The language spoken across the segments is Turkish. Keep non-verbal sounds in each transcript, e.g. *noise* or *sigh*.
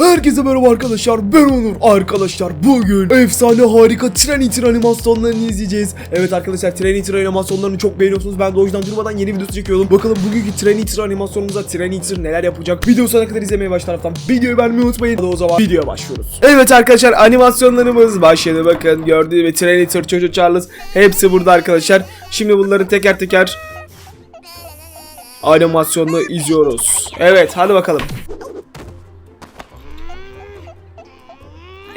Herkese merhaba arkadaşlar ben Onur. Arkadaşlar bugün efsane harika Tren Eater animasyonlarını izleyeceğiz. Evet arkadaşlar Tren Eater animasyonlarını çok beğeniyorsunuz. Ben de o yüzden durmadan yeni videosu çekiyordum. Bakalım bugünkü Tren Eater animasyonumuza Tren Eater neler yapacak? Video sonuna kadar izlemeye baş taraftan videoyu beğenmeyi unutmayın. Hadi o zaman videoya başlıyoruz. Evet arkadaşlar animasyonlarımız başladı. Bakın gördüğünüz gibi Tren Eater Çocuk Charles. Hepsi burada arkadaşlar. Şimdi bunları teker teker animasyonla izliyoruz. Evet hadi bakalım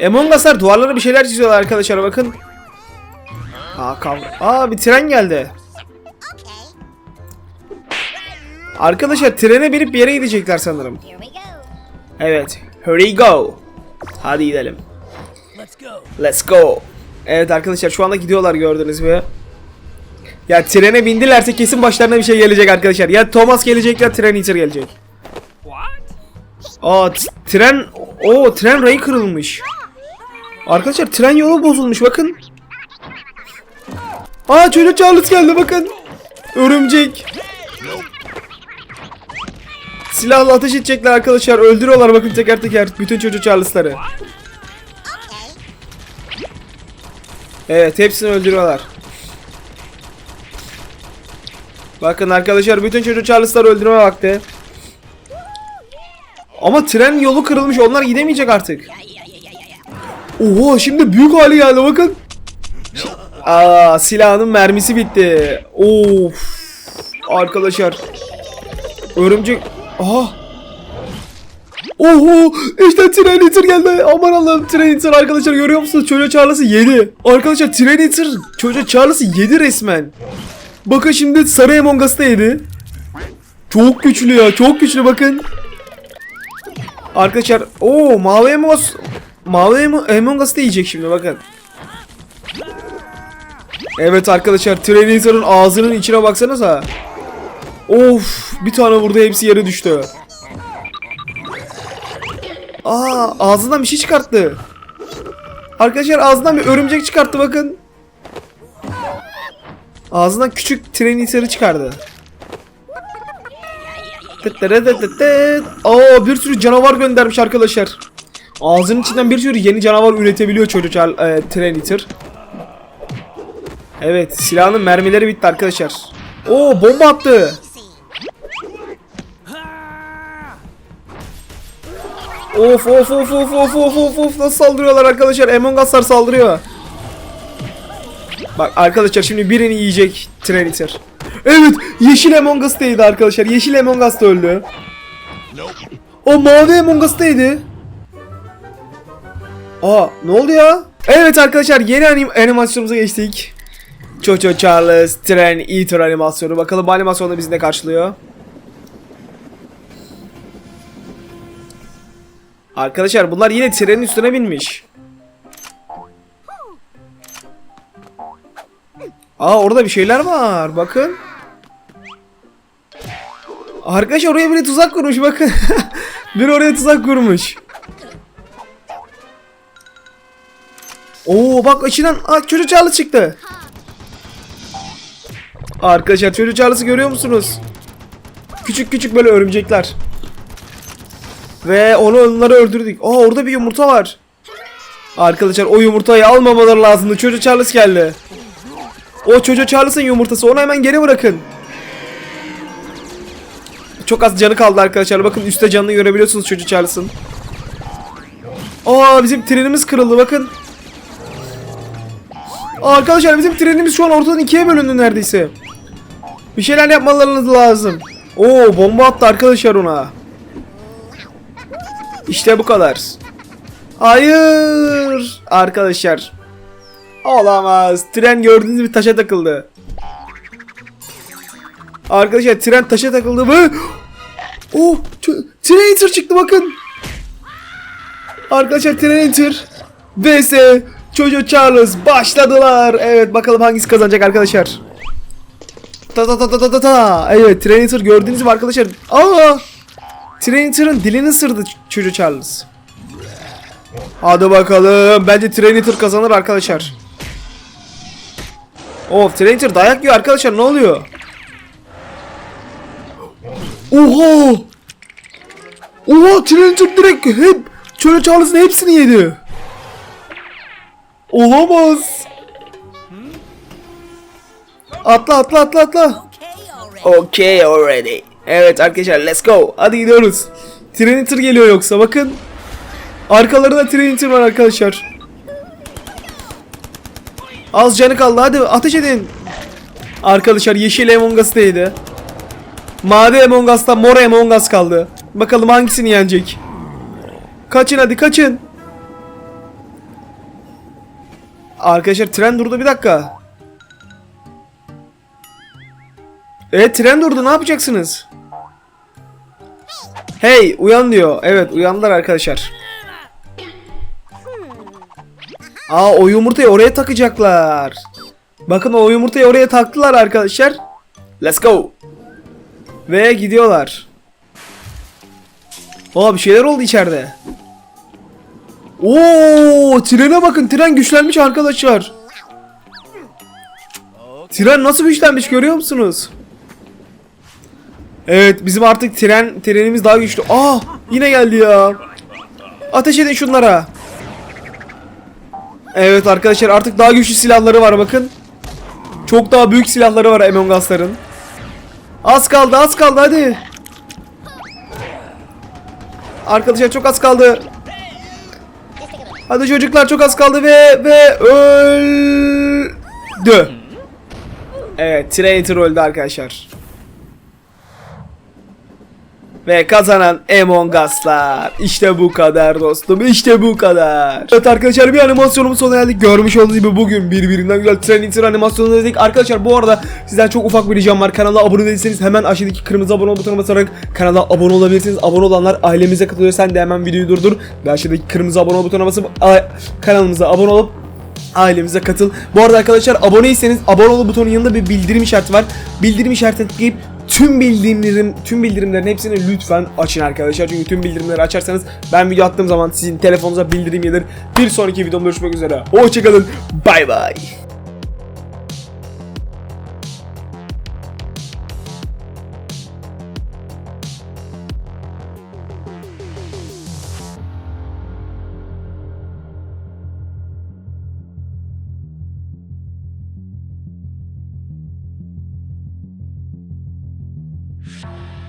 Among Us'lar duvarlara bir şeyler çiziyorlar arkadaşlar bakın. Aa kavga. Aa bir tren geldi. Arkadaşlar trene binip bir yere gidecekler sanırım. Evet. Hurry go. Hadi gidelim. Let's go. Evet arkadaşlar şu anda gidiyorlar gördünüz mü? Ya trene bindilerse kesin başlarına bir şey gelecek arkadaşlar. Ya Thomas gelecek ya Tren Eater gelecek. What? Aa tren o tren rayı kırılmış. Arkadaşlar tren yolu bozulmuş bakın. Aa çocuk Charles geldi bakın. Örümcek. Silahla ateş edecekler arkadaşlar. Öldürüyorlar bakın teker teker bütün çocuk Charles'ları. Evet hepsini öldürüyorlar. Bakın arkadaşlar bütün çocuk Charles'ları öldürme vakti. Ama tren yolu kırılmış onlar gidemeyecek artık. Oha şimdi büyük hali geldi bakın. Aa silahının mermisi bitti. Of. Arkadaşlar. Örümcek. Aha. Oho işte tren Eater geldi. Aman Allah'ım tren Eater arkadaşlar görüyor musunuz? Çocuğu Charles'ı yedi. Arkadaşlar tren Eater çocuğu Charles'ı yedi resmen. Bakın şimdi sarı Among Us'ta yedi. Çok güçlü ya çok güçlü bakın. Arkadaşlar o mavi Among Us Mavi Among- Us yiyecek şimdi bakın. Evet arkadaşlar Terminator'ın ağzının içine baksanıza. Of bir tane vurdu hepsi yere düştü. Aa ağzından bir şey çıkarttı. Arkadaşlar ağzından bir örümcek çıkarttı bakın. Ağzından küçük Terminator'ı çıkardı. Tıttırıtıtıtıt. Aa bir sürü canavar göndermiş arkadaşlar. Ağzının içinden bir sürü yeni canavar üretebiliyor çocuk e, Tren Eater. Evet silahının mermileri bitti arkadaşlar. Oo bomba attı. Of of of of of of of of nasıl saldırıyorlar arkadaşlar Among Us'lar saldırıyor. Bak arkadaşlar şimdi birini yiyecek Tren Eater. Evet yeşil Among Us'taydı arkadaşlar yeşil Among Us öldü. O mavi Among Us'taydı. Aa ne oldu ya? Evet arkadaşlar yeni anim animasyonumuza geçtik. Çoço Charles Tren Eater animasyonu. Bakalım bu animasyonda bizi ne karşılıyor. Arkadaşlar bunlar yine trenin üstüne binmiş. Aa orada bir şeyler var. Bakın. Arkadaşlar oraya biri tuzak kurmuş bakın. *laughs* biri oraya tuzak kurmuş. Oo bak içinden Aa, çocuk Charles çıktı. Arkadaşlar çocuk Charles'ı görüyor musunuz? Küçük küçük böyle örümcekler. Ve onu onları öldürdük. Aa orada bir yumurta var. Arkadaşlar o yumurtayı almamaları lazımdı. Çocuk Charles geldi. O çocuk Charles'ın yumurtası. Onu hemen geri bırakın. Çok az canı kaldı arkadaşlar. Bakın üstte canını görebiliyorsunuz çocuk Charles'ın. Aa bizim trenimiz kırıldı bakın. Arkadaşlar bizim trenimiz şu an ortadan ikiye bölündü neredeyse. Bir şeyler yapmalarınız lazım. Oo bomba attı arkadaşlar ona. İşte bu kadar. Hayır. Arkadaşlar. Olamaz. Tren gördüğünüz gibi taşa takıldı. Arkadaşlar tren taşa takıldı ve Oh, Trainer çıktı bakın. Arkadaşlar Trainer vs Çocuğu Charles başladılar. Evet bakalım hangisi kazanacak arkadaşlar. Ta ta ta ta ta ta ta. Evet Trainer gördüğünüz gibi arkadaşlar. Aa! Trainer'ın dilini ısırdı çocuğu Charles. Hadi bakalım. Bence Trainer kazanır arkadaşlar. Of Trainer dayak yiyor arkadaşlar ne oluyor? Oha! Oha Trainer direkt hep Çöle Charles'ın hepsini yedi. Olamaz. Atla atla atla atla. Okay already. Evet arkadaşlar let's go. Hadi gidiyoruz. Triniter geliyor yoksa bakın. Arkalarında Triniter var arkadaşlar. Az canı kaldı hadi ateş edin. Arkadaşlar yeşil Among Us'taydı. Mavi Among Us'ta mor Among Us kaldı. Bakalım hangisini yenecek. Kaçın hadi kaçın. Arkadaşlar tren durdu bir dakika. Evet tren durdu ne yapacaksınız? Hey uyan diyor. Evet uyandılar arkadaşlar. Aa o yumurtayı oraya takacaklar. Bakın o yumurtayı oraya taktılar arkadaşlar. Let's go. Ve gidiyorlar. Aa bir şeyler oldu içeride. Oo trene bakın tren güçlenmiş arkadaşlar. Tren nasıl güçlenmiş görüyor musunuz? Evet bizim artık tren trenimiz daha güçlü. Aa yine geldi ya. Ateş edin şunlara. Evet arkadaşlar artık daha güçlü silahları var bakın. Çok daha büyük silahları var Among Us'ların. Az kaldı az kaldı hadi. Arkadaşlar çok az kaldı. Hadi çocuklar çok az kaldı ve ve öldü. Evet Traitor öldü arkadaşlar. Ve kazanan Among Us'lar. İşte bu kadar dostum. İşte bu kadar. Evet arkadaşlar bir animasyonumuz sona geldik. Görmüş olduğunuz gibi bugün birbirinden güzel Training Tır animasyonunu dedik. Arkadaşlar bu arada sizden çok ufak bir ricam var. Kanala abone değilseniz hemen aşağıdaki kırmızı abone butonuna basarak kanala abone olabilirsiniz. Abone olanlar ailemize katılıyor. Sen de hemen videoyu durdur. Ve aşağıdaki kırmızı abone butonuna basıp kanalımıza abone olup ailemize katıl. Bu arada arkadaşlar aboneyseniz abone ol butonun yanında bir bildirim işareti var. Bildirim işaretine tıklayıp tüm bildirimlerin tüm bildirimlerin hepsini lütfen açın arkadaşlar. Çünkü tüm bildirimleri açarsanız ben video attığım zaman sizin telefonunuza bildirim gelir. Bir sonraki videomda görüşmek üzere. Hoşçakalın. Bay bay. you